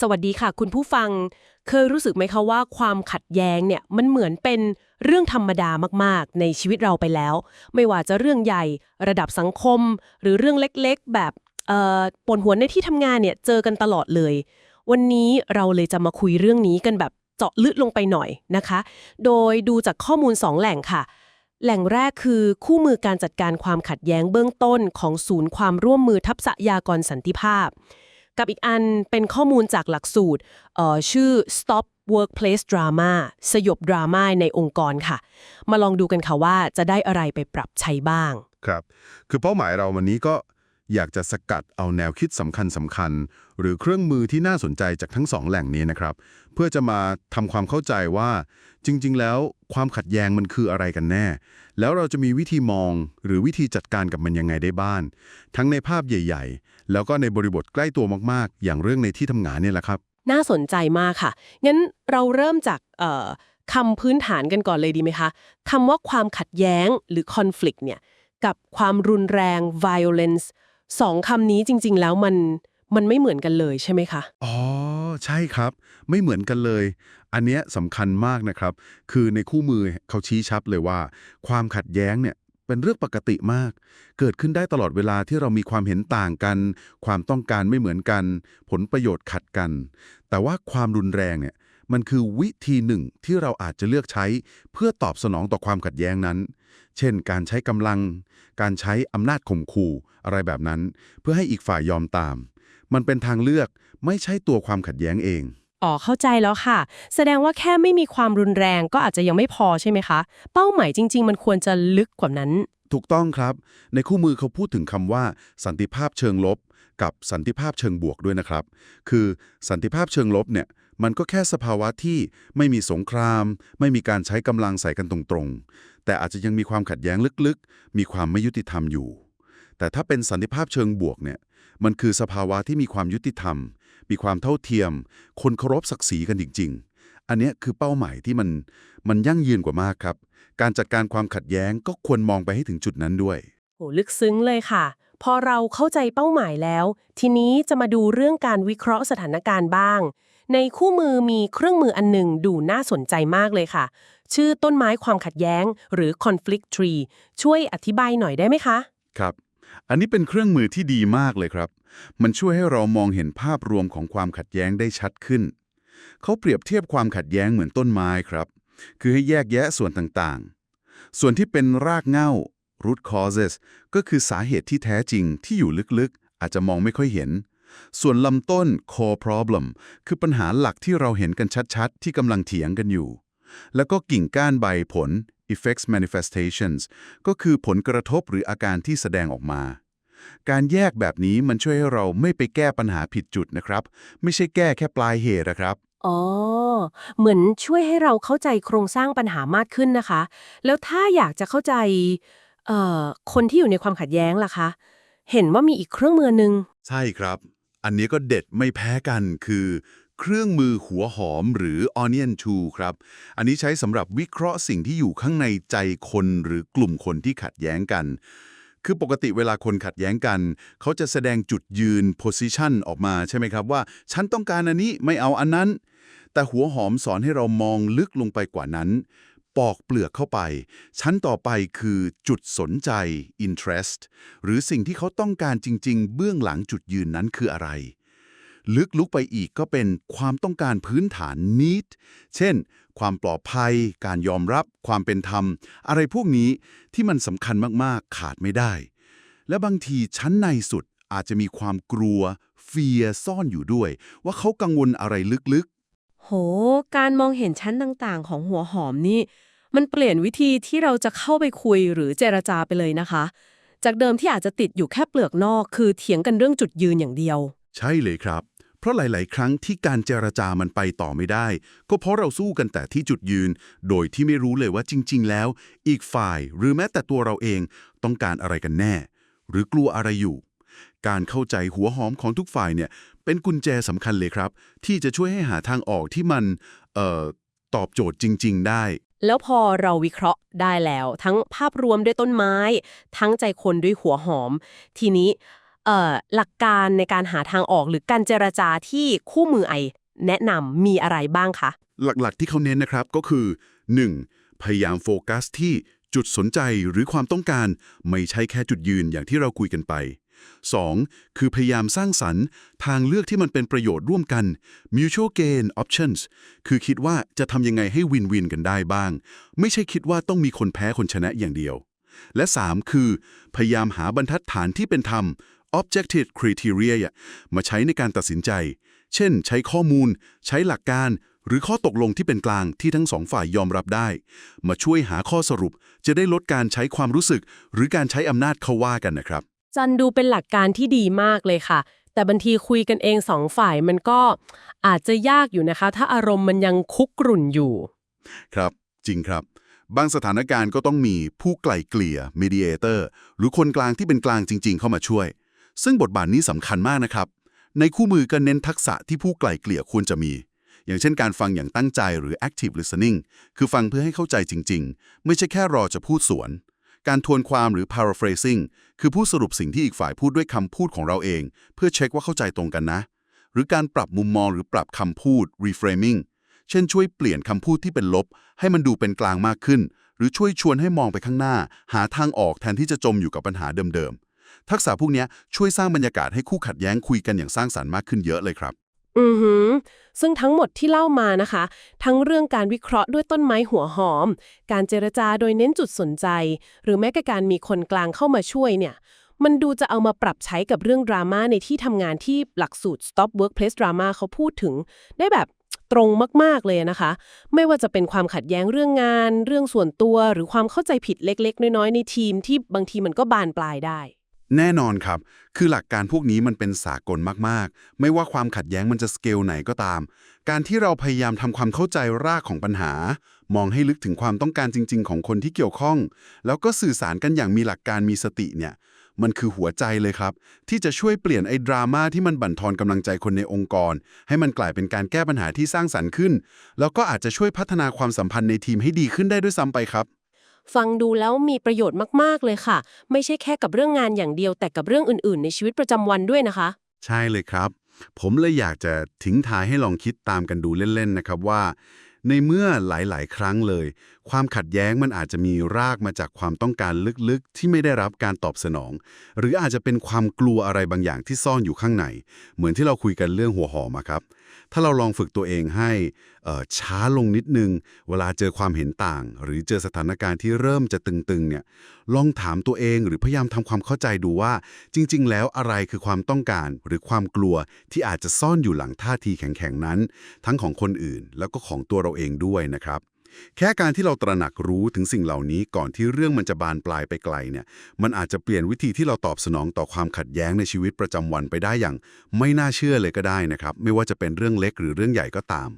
สวัสดีค่ะ คุณผู้ฟัง เคยรู้สึกไหมคะว่าความขัดแย้งเนี่ยมันเหมือนเป็นเรื่องธรรมดามากๆ ในชีวิตเราไปแล้ว ไม่ว่าจะเรื่องใหญ่ระดับสังคม หรือเรื่องเล็กๆ แบบเอ่อปนหัวในที่ทำงานเนี่ยเจอกันตลอดเลย วันนี้เราเลยจะมาคุยเรื่องนี้กันแบบเจาะลึกลงไปหน่อยนะคะ โดยดูจากข้อมูล 2 แหล่งค่ะ แหล่งแรกคือคู่มือการจัดการความขัดแย้งเบื้องต้นของศูนย์ความร่วมมือทัพษยากรสันติภาพ กับอีกอันเป็นข้อมูลจากหลักสูตรชื่อ Stop Workplace Drama สยบดราม่าในองค์กรค่ะ มาลองดูกันค่ะว่าจะได้อะไรไปปรับใช้บ้าง ครับ คือเป้าหมายเราวันนี้ก็อยากจะสกัดเอาแนวคิดสำคัญสำคัญ หรือเครื่องมือที่น่าสนใจจากทั้งสองแหล่งนี้นะครับ เพื่อจะมาทำความเข้าใจว่า จริง ๆ แล้วความขัดแย้งมันคืออะไรกันแน่ แล้วเราจะมีวิธีมองหรือวิธีจัดการกับมันยังไงได้บ้างทั้งในภาพใหญ่ๆ แล้วก็ในบริบทใกล้ตัวมากๆ อย่างเรื่องในที่ทำงานเนี่ยแหละครับ น่าสนใจมากค่ะ งั้นเราเริ่มจากเอ่อคำพื้นฐานกันก่อนเลยดีไหมคะคำว่าความขัดแย้งหรือ conflict เนี่ยกับความรุนแรง violence สองคำนี้จริง ๆ แล้วมันมันไม่เหมือนกันเลยใช่ไหมคะ อ๋อ ใช่ครับ ไม่เหมือนกันเลย อันเนี้ยสำคัญมากนะครับ คือในคู่มือเขาชี้ชัดเลยว่า ความขัดแย้งเนี่ย เป็นเรื่องปกติมาก เกิดขึ้นได้ตลอดเวลาที่เรามีความเห็นต่างกัน ความต้องการไม่เหมือนกัน ผลประโยชน์ขัดกัน แต่ว่าความรุนแรงเนี่ยมันคือวิธีหนึ่งที่เราอาจจะเลือกใช้เพื่อตอบสนองต่อความขัดแย้งนั้น เช่น การใช้กำลัง การใช้อำนาจข่มขู่อะไรแบบนั้น เพื่อให้อีกฝ่ายยอมตาม มันเป็นทางเลือกไม่ใช่ตัวความขัดแย้งเอง อ๋อเข้าใจแล้วค่ะ แสดงว่าแค่ไม่มีความรุนแรงก็อาจจะยังไม่พอใช่ไหมคะ เป้าหมายจริง ๆ มันควรจะลึกกว่านั้น ถูกต้องครับ ในคู่มือเขาพูดถึงคำว่า สันติภาพเชิงลบ กับสันติภาพเชิงบวกด้วยนะครับ คือสันติภาพเชิงลบเนี่ยมันก็แค่สภาวะที่ไม่มีสงคราม ไม่มีการใช้กำลังใส่กันตรงๆ แต่อาจจะยังมีความขัดแย้งลึกๆ มีความไม่ยุติธรรมอยู่ แต่ถ้าเป็นสันติภาพเชิงบวกเนี่ยมันคือสภาวะที่มีความยุติธรรม มีความเท่าเทียม คนเคารพศักดิ์ศรีกันจริง ๆ อันเนี้ยคือเป้าหมายที่มันมันยั่งยืนกว่ามากครับ การจัดการความขัดแย้งก็ควรมองไปให้ถึงจุดนั้นด้วยโหลึกซึ้งเลยค่ะ พอเราเข้าใจเป้าหมายแล้ว ทีนี้จะมาดูเรื่องการวิเคราะห์สถานการณ์บ้าง ในคู่มือมีเครื่องมืออันหนึ่งดูน่าสนใจมากเลยค่ะ ชื่อต้นไม้ความขัดแย้ง หรือ conflict tree ช่วยอธิบายหน่อยได้ไหมคะ ครับ อันนี้เป็นเครื่องมือที่ดีมากเลยครับ มันช่วยให้เรามองเห็นภาพรวมของความขัดแย้งได้ชัดขึ้น เขาเปรียบเทียบความขัดแย้งเหมือนต้นไม้ครับ คือให้แยกแยะส่วนต่างๆ ส่วนที่เป็นรากเหง้า root causes ก็คือสาเหตุที่แท้จริงที่อยู่ลึกๆ อาจจะมองไม่ค่อยเห็น ส่วนลำต้น core problem คือปัญหาหลักที่เราเห็นกันชัดๆ ที่กำลังเถียงกันอยู่ แล้วก็กิ่งก้านใบผล effects manifestations ก็คือผลกระทบหรืออาการที่แสดงออกมา การแยกแบบนี้มันช่วยให้เราไม่ไปแก้ปัญหาผิดจุดนะครับ ไม่ใช่แก้แค่ปลายเหตุนะครับอ๋อ เหมือนช่วยให้เราเข้าใจโครงสร้างปัญหามากขึ้นนะคะ แล้วถ้าอยากจะเข้าใจเอ่อคนที่อยู่ในความขัดแย้งล่ะคะ เห็นว่ามีอีกเครื่องมือหนึ่งใช่ครับ อันนี้ก็เด็ดไม่แพ้กันคือ เครื่องมือหัวหอมหรือ onion tool ครับ อันนี้ใช้สำหรับวิเคราะห์สิ่งที่อยู่ข้างในใจคนหรือกลุ่มคนที่ขัดแย้งกัน คือปกติเวลาคนขัดแย้งกัน เขาจะแสดงจุดยืน position ออกมาใช่ไหมครับว่า ฉันต้องการอันนี้ไม่เอาอันนั้น แต่หัวหอมสอนให้เรามองลึกลงไปกว่านั้น ปอกเปลือกเข้าไป ชั้นต่อไปคือจุดสนใจ interest หรือสิ่งที่เขาต้องการจริง ๆ เบื้องหลังจุดยืนนั้นคืออะไร ลึกลุกไปอีกก็เป็นความต้องการพื้นฐาน need เช่น ความปลอดภัย การยอมรับ ความเป็นธรรม อะไรพวกนี้ที่มันสำคัญมากๆ ขาดไม่ได้ และบางทีชั้นในสุดอาจจะมีความกลัว fear ซ่อนอยู่ด้วย ว่าเขากังวลอะไรลึกโห การมองเห็นชั้นต่างๆ ของหัวหอมนี่ มันเปลี่ยนวิธีที่เราจะเข้าไปคุยหรือเจรจาไปเลยนะคะ จากเดิมที่อาจจะติดอยู่แค่เปลือกนอก คือเถียงกันเรื่องจุดยืนอย่างเดียวๆใช่เลยครับ เพราะหลาย ๆ ครั้งที่การเจรจามันไปต่อไม่ได้ ก็เพราะเราสู้กันแต่ที่จุดยืน โดยที่ไม่รู้เลยว่าจริง ๆ แล้ว อีกฝ่ายหรือแม้แต่ตัวเราเองต้องการอะไรกันแน่ หรือกลัวอะไรอยู่ การเข้าใจหัวหอมของทุกฝ่ายเนี่ย เป็นกุญแจสำคัญเลยครับ ที่จะช่วยให้หาทางออกที่มันเอ่อตอบโจทย์จริง ๆ ได้ แล้วพอเราวิเคราะห์ได้แล้ว ทั้งภาพรวมด้วยต้นไม้ ทั้งใจคนด้วยหัวหอม ทีนี้ หลักการในการหาทางออกหรือการเจรจาที่คู่มือไอแนะนำมีอะไรบ้างคะ หลักๆที่เขาเน้นนะครับก็คือ 1. พยายามโฟกัสที่จุดสนใจหรือความต้องการไม่ใช่แค่จุดยืนอย่างที่เราคุยกันไป 2. คือพยายามสร้างสรรค์ทางเลือกที่มันเป็นประโยชน์ร่วมกัน mutual gain options คือคิดว่าจะทำยังไงให้วินวินกันได้บ้าง ไม่ใช่คิดว่าต้องมีคนแพ้คนชนะอย่างเดียว และ 3 คือ พยายามหาบรรทัดฐานที่เป็นธรรม objective criteria มาใช้ในการตัดสินใจ เช่น ใช้ข้อมูล ใช้หลักการ หรือข้อตกลงที่เป็นกลางที่ทั้งสองฝ่ายยอมรับได้ มาช่วยหาข้อสรุป จะได้ลดการใช้ความรู้สึก หรือการใช้อำนาจเขาว่ากันนะครับ จันดูเป็นหลักการที่ดีมากเลยค่ะ แต่บางทีคุยกันเองสองฝ่ายมันก็อาจจะยากอยู่นะคะ ถ้าอารมณ์มันยังคุกกรุ่นอยู่ ครับ จริงครับบางสถานการณ์ก็ต้องมีผู้ไกล่เกลี่ย mediator หรือคนกลางที่เป็นกลางจริง ๆ เข้ามาช่วย ซึ่งบทบาทนี้สำคัญมากนะครับ ในคู่มือก็เน้นทักษะที่ผู้ไกล่เกลี่ยควรจะมี อย่างเช่นการฟังอย่างตั้งใจหรือ active listening คือฟังเพื่อให้เข้าใจจริง ๆ ไม่ใช่แค่รอจะพูดสวน การทวนความหรือ paraphrasing คือผู้สรุปสิ่งที่อีกฝ่ายพูดด้วยคำพูดของเราเอง เพื่อเช็คว่าเข้าใจตรงกันนะ หรือการปรับมุมมองหรือปรับคำพูด reframing เช่นช่วยเปลี่ยนคำพูดที่เป็นลบ ให้มันดูเป็นกลางมากขึ้น หรือช่วยชวนให้มองไปข้างหน้า หาทางออกแทนที่จะจมอยู่กับปัญหาเดิม ทักษะพวกนี้ช่วยสร้างบรรยากาศให้คู่ขัดแย้งคุยกันอย่างสร้างสรรค์มากขึ้นเยอะเลยครับ อือหือ ซึ่งทั้งหมดที่เล่ามานะคะ ทั้งเรื่องการวิเคราะห์ด้วยต้นไม้หัวหอม การเจรจาโดยเน้นจุดสนใจ หรือแม้กระการมีคนกลางเข้ามาช่วยเนี่ยมันดูจะเอามาปรับใช้กับเรื่องดราม่าในที่ทำงานที่หลักสูตร Stop Workplace Drama เขาพูดถึง ได้แบบตรงมาก ๆ เลยนะคะ ไม่ว่าจะเป็นความขัดแย้งเรื่องงาน เรื่องส่วนตัว หรือความเข้าใจผิดเล็ก ๆ น้อย ๆ ในทีมที่บางทีมันก็บานปลายได้ แน่นอนครับ คือหลักการพวกนี้มันเป็นสากลมากๆ ไม่ว่าความขัดแย้งมันจะสเกลไหนก็ตาม การที่เราพยายามทำความเข้าใจรากของปัญหา มองให้ลึกถึงความต้องการจริง ๆ ของคนที่เกี่ยวข้อง แล้วก็สื่อสารกันอย่างมีหลักการมีสติเนี่ย มันคือหัวใจเลยครับ ที่จะช่วยเปลี่ยนไอ้ดราม่าที่มันบั่นทอนกำลังใจคนในองค์กร ให้มันกลายเป็นการแก้ปัญหาที่สร้างสรรค์ขึ้น แล้วก็อาจจะช่วยพัฒนาความสัมพันธ์ในทีมให้ดีขึ้นได้ด้วยซ้ำไปครับ ฟังดูแล้วมีประโยชน์มากๆเลยค่ะ ไม่ใช่แค่กับเรื่องงานอย่างเดียวแต่กับเรื่องอื่น ๆ ในชีวิตประจำวันด้วยนะคะ ใช่เลยครับ ผมเลยอยากจะทิ้งท้ายให้ลองคิดตามกันดูเล่น ๆ นะครับว่า ในเมื่อหลาย ๆ ครั้งเลย ความขัดแย้งมันอาจจะมีรากมาจากความต้องการลึก ๆ ที่ไม่ได้รับการตอบสนอง หรืออาจจะเป็นความกลัวอะไรบางอย่างที่ซ่อนอยู่ข้างใน เหมือนที่เราคุยกันเรื่องหัวหอมครับ ถ้าเราลองฝึกตัวเองให้ช้าลงนิดนึง เวลาเจอความเห็นต่าง หรือเจอสถานการณ์ที่เริ่มจะตึงๆเนี่ยลองถามตัวเองหรือพยายามทำความเข้าใจดูว่า จริง ๆ แล้วอะไรคือความต้องการหรือความกลัวที่อาจจะซ่อนอยู่หลังท่าทีแข็งๆนั้น ทั้งของคนอื่นแล้วก็ของตัวเราเองด้วยนะครับ แค่การที่เราตระหนักรู้ถึงสิ่งเหล่านี้ก่อนที่เรื่องมันจะบานปลายไปไกลเนี่ย มันอาจจะเปลี่ยนวิธีที่เราตอบสนองต่อความขัดแย้งในชีวิตประจำวันไปได้อย่าง ไม่น่าเชื่อเลยก็ได้นะครับ ไม่ว่าจะเป็นเรื่องเล็กหรือเรื่องใหญ่ก็ตาม